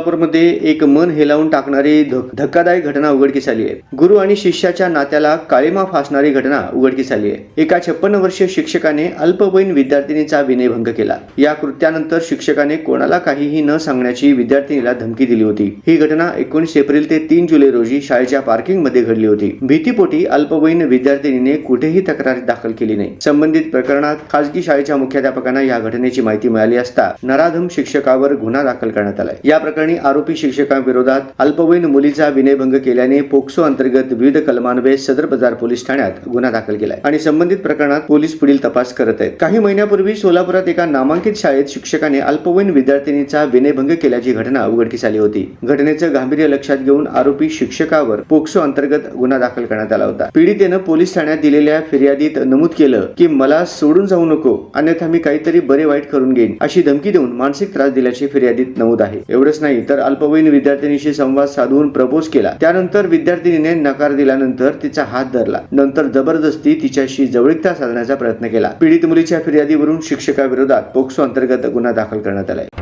सोलापूरमध्ये एक मन हेलावून टाकणारी धक्कादायक घटना उघडकीस आली आहे. गुरु आणि शिष्याच्या नात्याला काळीमा फासणारी घटना उघडकीस आली आहे. एका छप्पन्न वर्षीय शिक्षकाने अल्पवयीन विद्यार्थिनीचा विनयभंग केला. या कृत्यानंतर शिक्षकाने कोणाला काहीही न सांगण्याची विद्यार्थिनीला धमकी दिली होती. ही घटना एकोणीस एप्रिल ते तीन जुलै रोजी शाळेच्या पार्किंगमध्ये घडली होती. भीतीपोटी अल्पवयीन विद्यार्थिनीने कुठेही तक्रार दाखल केली नाही. संबंधित प्रकरणात खासगी शाळेच्या मुख्याध्यापकांना या घटनेची माहिती मिळाली असता नराधम शिक्षकावर गुन्हा दाखल करण्यात आलाय. या प्रकरणी आरोपी शिक्षकांविरोधात अल्पवयीन मुलीचा विनयभंग केल्याने पोक्सो अंतर्गत विविध कलमान्वये सदर बाजार पोलीस ठाण्यात गुन्हा दाखल केलाय. आणि संबंधित प्रकरणात पोलीस पुढील तपास करत आहेत. काही महिन्यापूर्वी सोलापुरात एका नामांकित शाळेत शिक्षकाने अल्पवयीन विद्यार्थिनीचा विनयभंग केल्याची घटना उघडकीस आली होती. घटनेचं गांभीर्य लक्षात घेऊन आरोपी शिक्षकावर पोक्सो अंतर्गत गुन्हा दाखल करण्यात आला होता. पीडितेनं पोलीस ठाण्यात दिलेल्या फिर्यादीत नमूद केलं की मला सोडून जाऊ नको अन्यथा मी काहीतरी बरे वाईट करून घेईन अशी धमकी देऊन मानसिक त्रास दिल्याची फिर्यादीत नमूद आहे. एवढंच नाही तर अल्पवयीन विद्यार्थिनीशी संवाद साधून प्रपोज केला. त्यानंतर विद्यार्थिनीने नकार दिल्यानंतर तिचा हात धरला. नंतर जबरदस्ती तिच्याशी जवळीकता साधण्याचा प्रयत्न केला. पीडित मुलीच्या फिर्यादीवरून शिक्षकाविरोधात पोक्सो अंतर्गत गुन्हा दाखल करण्यात आलाय.